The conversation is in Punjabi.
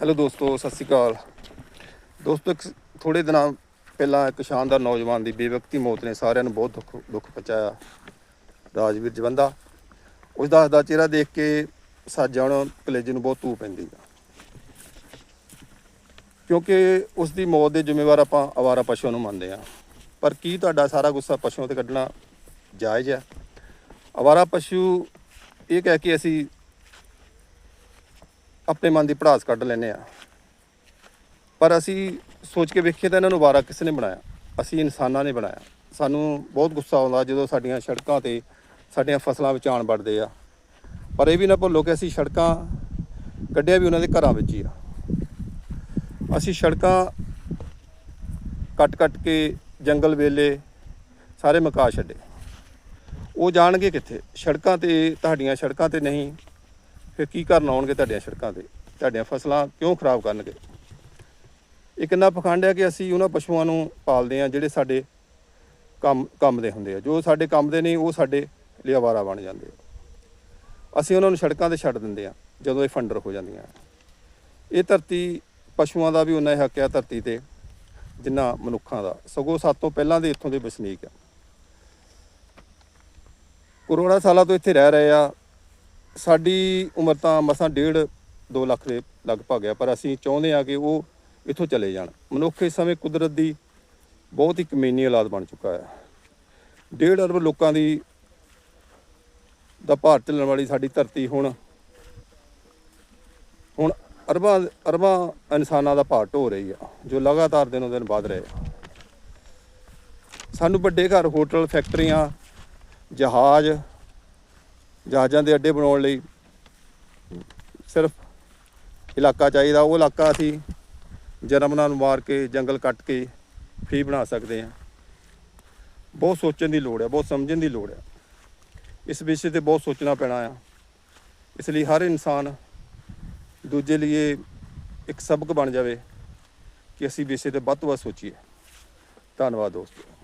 ਹੈਲੋ ਦੋਸਤੋ, ਸਤਿ ਸ਼੍ਰੀ ਅਕਾਲ। ਦੋਸਤੋ, ਇੱਕ ਥੋੜੇ ਦਿਨਾਂ ਪਹਿਲਾਂ ਇੱਕ ਸ਼ਾਨਦਾਰ ਨੌਜਵਾਨ ਦੀ ਬੇਵਕਤੀ ਮੌਤ ਨੇ ਸਾਰਿਆਂ ਨੂੰ ਬਹੁਤ ਦੁੱਖ ਦੁੱਖ ਪਹੁੰਚਾਇਆ। ਰਾਜਵੀਰ ਜਵੰਦਾ, ਉਸ ਦਾ ਦਾ ਚਿਹਰਾ ਦੇਖ ਕੇ ਸਾਜਣ ਕਲੇਜੇ ਨੂੰ ਬਹੁਤ ਧੂ ਪੈਂਦੀ ਆ। ਕਿਉਂਕਿ ਉਸ ਦੀ ਮੌਤ ਦੇ ਜ਼ਿੰਮੇਵਾਰ ਆਪਾਂ ਅਵਾਰਾ ਪਸ਼ੂਆਂ ਨੂੰ ਮੰਨਦੇ ਆ। ਪਰ ਕੀ ਤੁਹਾਡਾ ਸਾਰਾ ਗੁੱਸਾ ਪਸ਼ੂਆਂ ਤੇ ਕੱਢਣਾ ਜਾਇਜ਼ ਹੈ ਅਵਾਰਾ ਪਸ਼ੂ ਇਹ ਕਹਿ ਕੇ ਅਸੀਂ ਆਪਣੇ ਮਨ ਦੀ ਪੜਾਸ ਕੱਢ ਲੈਨੇ ਆ ਪਰ ਅਸੀਂ ਸੋਚ ਕੇ ਵੇਖੀਏ ਤਾਂ ਇਹਨਾਂ ਨੂੰ ਵਾਰਾ ਕਿਸ ਨੇ ਬਣਾਇਆ? ਅਸੀਂ ਇਨਸਾਨਾਂ ਨੇ ਬਣਾਇਆ। ਸਾਨੂੰ ਬਹੁਤ ਗੁੱਸਾ ਆਉਂਦਾ ਜਦੋਂ ਸਾਡੀਆਂ ਸੜਕਾਂ ਤੇ ਸਾਡੀਆਂ ਫਸਲਾਂ ਵਿੱਚ ਆਣ ਵੜਦੇ ਆ। ਪਰ ਇਹ ਵੀ ਨਾ ਭੁੱਲੋ ਕਿ ਅਸੀਂ ਸੜਕਾਂ ਕੱਢਿਆ ਵੀ ਉਹਨਾਂ ਦੇ ਘਰਾਂ ਵਿੱਚ ਹੀ ਆ। ਅਸੀਂ ਸੜਕਾਂ ਕੱਟ-ਕੱਟ ਕੇ ਜੰਗਲ ਵੇਲੇ ਸਾਰੇ ਮਕਾ ਛੱਡੇ। ਉਹ ਜਾਣਗੇ ਕਿੱਥੇ? ਸੜਕਾਂ ਤੇ, ਤੁਹਾਡੀਆਂ ਸੜਕਾਂ ਤੇ ਨਹੀਂ। ਫਿਰ ਕੀ ਕਰਨ ਆਉਣਗੇ ਤੁਹਾਡੀਆਂ ਸੜਕਾਂ ਤੇ? ਤੁਹਾਡੀਆਂ ਫਸਲਾਂ ਕਿਉਂ ਖਰਾਬ ਕਰਨਗੇ? ਇਹ ਕਿੰਨਾ ਪਖੰਡ ਹੈ ਕਿ ਅਸੀਂ ਉਹਨਾਂ ਪਸ਼ੂਆਂ ਨੂੰ ਪਾਲਦੇ ਆ ਜਿਹੜੇ ਸਾਡੇ ਕੰਮ ਕੰਮ ਦੇ ਹੁੰਦੇ ਆ। ਜੋ ਸਾਡੇ ਕੰਮ ਦੇ ਨਹੀਂ, ਉਹ ਸਾਡੇ ਲਈ ਆਵਾਰਾ ਬਣ ਜਾਂਦੇ ਆ। ਅਸੀਂ ਉਹਨਾਂ ਨੂੰ ਸੜਕਾਂ ਤੇ ਛੱਡ ਦਿੰਦੇ ਆ ਜਦੋਂ ਇਹ ਫੰਡਰ ਹੋ ਜਾਂਦੀਆਂ ਇਹ ਧਰਤੀ ਪਸ਼ੂਆਂ ਦਾ ਵੀ ਉਨਾ ਹੀ ਹੱਕ ਆ, ਧਰਤੀ ਤੇ ਜਿੰਨਾ ਮਨੁੱਖਾਂ ਦਾ। ਸਗੋਂ ਸਭ ਤੋਂ ਪਹਿਲਾਂ ਦੇ ਇੱਥੋਂ ਦੇ ਵਸਨੀਕ ਆ। ਕਰੋੜਾਂ ਸਾਲਾਂ ਤੋਂ ਇੱਥੇ ਰਹਿ ਰਹੇ ਆ। ਸਾਡੀ ਉਮਰ ਤਾਂ ਮਸਾਂ ਡੇਢ 2 ਲੱਖ ਦੇ ਲਗਭਗ ਹੈ ਪਰ ਅਸੀਂ ਚਾਹੁੰਦੇ ਆ ਕਿ ਉਹ ਇੱਥੋਂ ਚਲੇ ਜਾਣ। ਮਨੁੱਖ ਇਸ ਸਮੇਂ ਕੁਦਰਤ ਦੀ ਬਹੁਤ ਹੀ ਕਮੀਨੀ ਔਲਾਦ ਬਣ ਚੁੱਕਾ ਹੈ। ਡੇਢ ਅਰਬ ਲੋਕਾਂ ਦੀ ਦਾ ਭਾਰ ਝੱਲਣ ਵਾਲੀ ਸਾਡੀ ਧਰਤੀ ਹੁਣ ਹੁਣ ਅਰਬਾਂ ਅਰਬਾਂ ਇਨਸਾਨਾਂ ਦਾ ਭਾਰ ਢੋ ਰਹੀ ਆ, ਜੋ ਲਗਾਤਾਰ ਦਿਨੋਂ ਦਿਨ ਵਧ ਰਹੇ ਆ। ਸਾਨੂੰ ਵੱਡੇ ਘਰ, ਹੋਟਲ, ਫੈਕਟਰੀਆਂ, ਜਹਾਜ਼ ਜਹਾਜ਼ਾਂ ਦੇ ਅੱਡੇ ਬਣਾਉਣ ਲਈ ਸਿਰਫ ਇਲਾਕਾ ਚਾਹੀਦਾ, ਉਹ ਇਲਾਕਾ ਅਸੀਂ ਜਨਮਨਾਂ ਨੂੰ ਮਾਰ ਕੇ, ਜੰਗਲ ਕੱਟ ਕੇ ਫ੍ਰੀ ਬਣਾ ਸਕਦੇ ਹਾਂ। ਬਹੁਤ ਸੋਚਣ ਦੀ ਲੋੜ ਹੈ, ਬਹੁਤ ਸਮਝਣ ਦੀ ਲੋੜ ਹੈ। ਇਸ ਵਿਸ਼ੇ ਤੇ ਬਹੁਤ ਸੋਚਣਾ ਪੈਣਾ ਆ। ਇਸ ਲਈ ਹਰ ਇਨਸਾਨ ਦੂਜੇ ਲਈ ਇਹ ਇੱਕ ਸਬਕ ਬਣ ਜਾਵੇ ਕਿ ਅਸੀਂ ਵਿਸ਼ੇ ਤੇ ਵੱਧ ਤੋਂ ਵੱਧ ਸੋਚੀਏ। ਧੰਨਵਾਦ ਦੋਸਤੋ।